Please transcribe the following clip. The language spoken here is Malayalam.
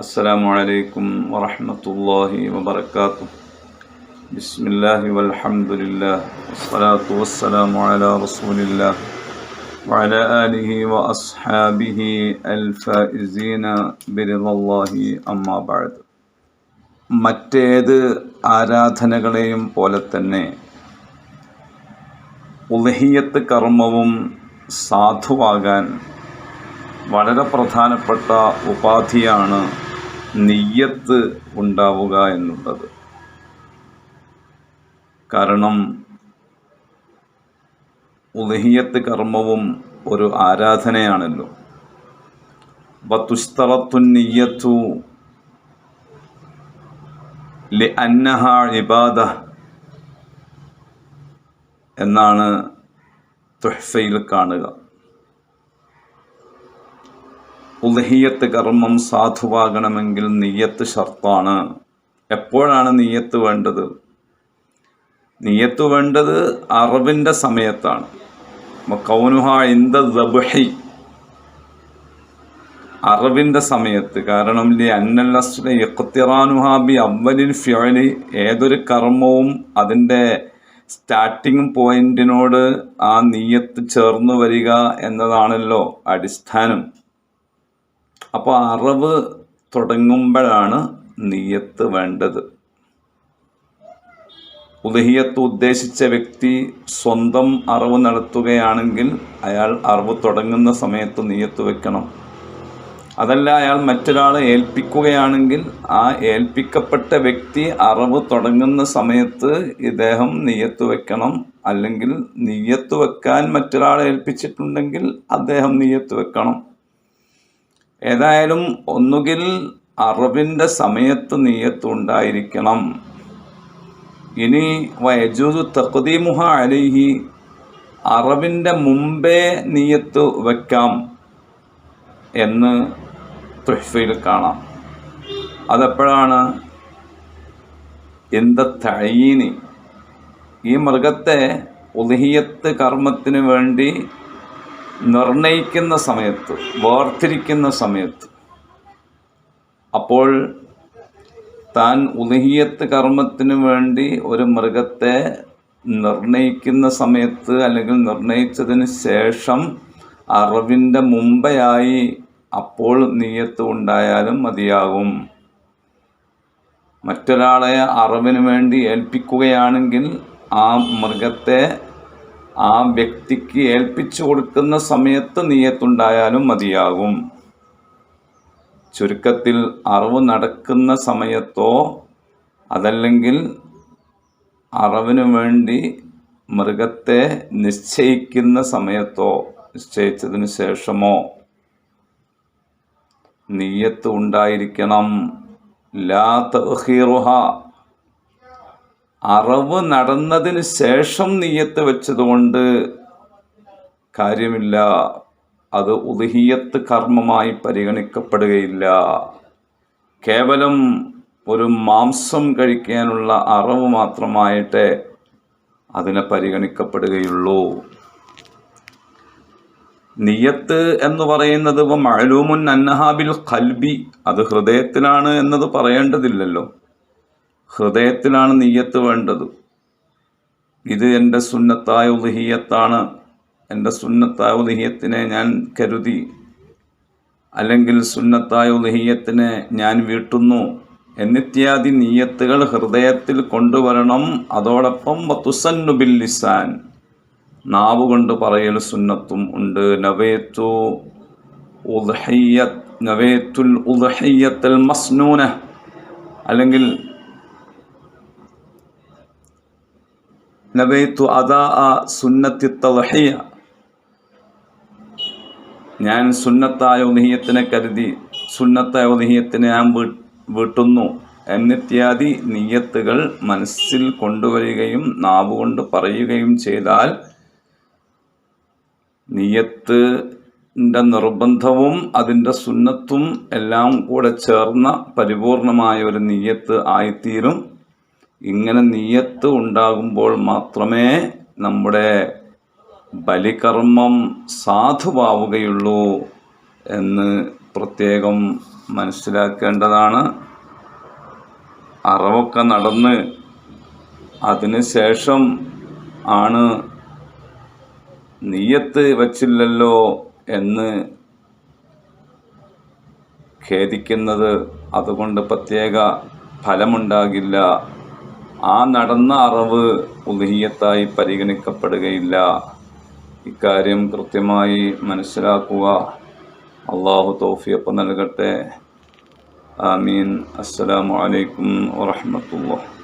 السلام عليكم ورحمة الله وبركاته بسم الله والحمد لله والصلاة والسلام على رسول الله وعلى آله وأصحابه الفائزين برضا الله أما بعد മറ്റേത് ആരാധനകളെയും പോലെ തന്നെ ഉലഹിയത്ത് കർമ്മവും സാധുവാകാൻ വളരെ പ്രധാനപ്പെട്ട ഉപാധിയാണ് നെയ്യത്ത് ഉണ്ടാവുക എന്നുള്ളത്. കാരണം ഉദഹിയത്ത് കർമ്മവും ഒരു ആരാധനയാണല്ലോ. വത്തുസ്തറത്തു നെയ്യത്തു ലി അന്നഹ ഇബാദ എന്നാണ് തുഹ്ഫയിൽ കാണുക. ഉലഹിയത്ത് കർമ്മം സാധുവാകണമെങ്കിൽ നെയ്യത്ത് ഷർത്താണ്. എപ്പോഴാണ് നെയ്യത്ത് വേണ്ടത്? നെയ്യത്ത് വേണ്ടത് അറിവിന്റെ സമയത്താണ്. കൗനുഹ ഇന്ത ദബഹി. അറിവിന്റെ സമയത്ത്. കാരണം ലി അന്നല്ലി അവലിൽ ഫ്യോലി ഏതൊരു കർമ്മവും അതിന്റെ സ്റ്റാർട്ടിങ് പോയിന്റിനോട് ആ നീയത്ത് ചേർന്ന് വരിക എന്നതാണല്ലോ അടിസ്ഥാനം. അപ്പോൾ അറിവ് തുടങ്ങുമ്പോഴാണ് നീയത്ത് വേണ്ടത്. ഉദഹിയത്ത് ഉദ്ദേശിച്ച വ്യക്തി സ്വന്തം അറിവ് നടത്തുകയാണെങ്കിൽ അയാൾ അറിവ് തുടങ്ങുന്ന സമയത്ത് നീയത്ത് വെക്കണം. അതല്ല അയാൾ മറ്റൊരാളെ ഏൽപ്പിക്കുകയാണെങ്കിൽ ആ ഏൽപ്പിക്കപ്പെട്ട വ്യക്തി അറിവ് തുടങ്ങുന്ന സമയത്ത് ഇദ്ദേഹം നീയത്ത് വെക്കണം. അല്ലെങ്കിൽ നീയത്ത് വെക്കാൻ മറ്റൊരാളെ ഏൽപ്പിച്ചിട്ടുണ്ടെങ്കിൽ അദ്ദേഹം നീയത്ത് വെക്കണം. ഏതായാലും ഒന്നുകിൽ അറിവിന്റെ സമയത്ത് നീയത്ത് ഉണ്ടായിരിക്കണം. ഇനി വയജൂദു തഖദീമുഹ അലിഹി അറിവിന്റെ മുമ്പേ നീയത്ത് വയ്ക്കാം എന്ന് തുഷ്ഫയിൽ കാണാം. അതെപ്പോഴാണ്? എന്ത തഴീനി. ഈ മൃഗത്തെ ഉദഹിയത്ത് കർമ്മത്തിന് വേണ്ടി നിർണയിക്കുന്ന സമയത്ത് വേർതിരിക്കുന്ന സമയത്ത് അപ്പോൾ താൻ ഉലഹിയത്ത് കർമ്മത്തിന് വേണ്ടി ഒരു മൃഗത്തെ നിർണയിക്കുന്ന സമയത്ത് അല്ലെങ്കിൽ നിർണയിച്ചതിന് ശേഷം അറിവിന്റെ മുമ്പയായി അപ്പോൾ നീയത്ത് ഉണ്ടായാലും മതിയാകും. മറ്റൊരാളെ അറിവിന് വേണ്ടി ഏൽപ്പിക്കുകയാണെങ്കിൽ ആ മൃഗത്തെ ആ വ്യക്തിക്ക് ഏൽപ്പിച്ചു കൊടുക്കുന്ന സമയത്ത് നീയത്തുണ്ടായാലും മതിയാകും. ചുരുക്കത്തിൽ അറിവ് നടക്കുന്ന സമയത്തോ അതല്ലെങ്കിൽ അറിവിനു വേണ്ടി മൃഗത്തെ നിശ്ചയിക്കുന്ന സമയത്തോ നിശ്ചയിച്ചതിന് ശേഷമോ നീയത്ത് ഉണ്ടായിരിക്കണം. ലാ തഹീറുഹ അറിവ് നടന്നതിന് ശേഷം നീയത്ത് വെച്ചതുകൊണ്ട് കാര്യമില്ല. അത് ഉദഹീയത്ത് കർമ്മമായി പരിഗണിക്കപ്പെടുകയില്ല. കേവലം ഒരു മാംസം കഴിക്കാനുള്ള അറിവ് മാത്രമായിട്ടേ അതിനെ പരിഗണിക്കപ്പെടുകയുള്ളൂ. നിയത്ത് എന്ന് പറയുന്നത് മഴലൂമുൻ അന്നഹാബിൽ കൽബി അത് ഹൃദയത്തിലാണ് എന്നത് പറയേണ്ടതില്ലല്ലോ. ഹൃദയത്തിലാണ് നീയത്ത് വേണ്ടത്. ഇത് എന്റെ സുന്നത്തായ ഉദഹീയത്താണ് എന്റെ സുന്നത്തായ ഉദഹീയത്തിനെ ഞാൻ കരുതി. അല്ലെങ്കിൽ സുന്നത്തായ ഉദഹീയത്തിനെ ഞാൻ വീട്ടുന്നു. എന്നിത്യാദി നീയത്തുകൾ ഹൃദയത്തിൽ കൊണ്ടുവരണം. അതോടൊപ്പം തുസന്നുബിൽ ലിസാൻ. നാവ് കൊണ്ട് പറയൽ സുന്നത്തും ഉണ്ട്. നവേത്തു ഉദ്ഹയ്യത്ത് നവേത്തുൽ ഉദ്ഹയ്യത്തൽ മസ്നൂന. അല്ലെങ്കിൽ നബൈത്തു അദാ സുന്നത്തി തലഹിയ ഞാൻ സുന്നത്തായ ഉദഹീയത്തിനെ കരുതി സുന്നത്തായ ഉദഹീയത്തിനെ ഞാൻ വീട്ടുന്നു എന്നിത്യാദി നീയത്തുകൾ മനസ്സിൽ കൊണ്ടുവരികയും നാവുകൊണ്ട് പറയുകയും ചെയ്താൽ നീയത്തിന്റെ നിർബന്ധവും അതിന്റെ സുന്നത്തും എല്ലാം കൂടെ ചേർന്ന പരിപൂർണമായ ഒരു നീയത്ത് ആയിത്തീരും. ഇങ്ങനെ നീയത്ത് ഉണ്ടാകുമ്പോൾ മാത്രമേ നമ്മുടെ ബലികർമ്മം സാധുവാവുകയുള്ളൂ എന്ന് പ്രത്യേകം മനസ്സിലാക്കേണ്ടതാണ്. അറവൊക്കെ നടന്ന് അതിന് ശേഷം ആണ് നീയത്ത് വച്ചില്ലല്ലോ എന്ന് ഖേദിക്കുന്നത്. അതുകൊണ്ട് പ്രത്യേക ഫലമുണ്ടാകില്ല. ആ നടന്ന അറിവ് ഉദഹീയത്തായി പരിഗണിക്കപ്പെടുകയില്ല. ഇക്കാര്യം കൃത്യമായി മനസ്സിലാക്കുക. അള്ളാഹു തൗഫിയപ്പ് നൽകട്ടെ. ആമീൻ. അസ്സലാമലൈക്കും അലൈക്കും വറഹ്മത്തുള്ളാഹി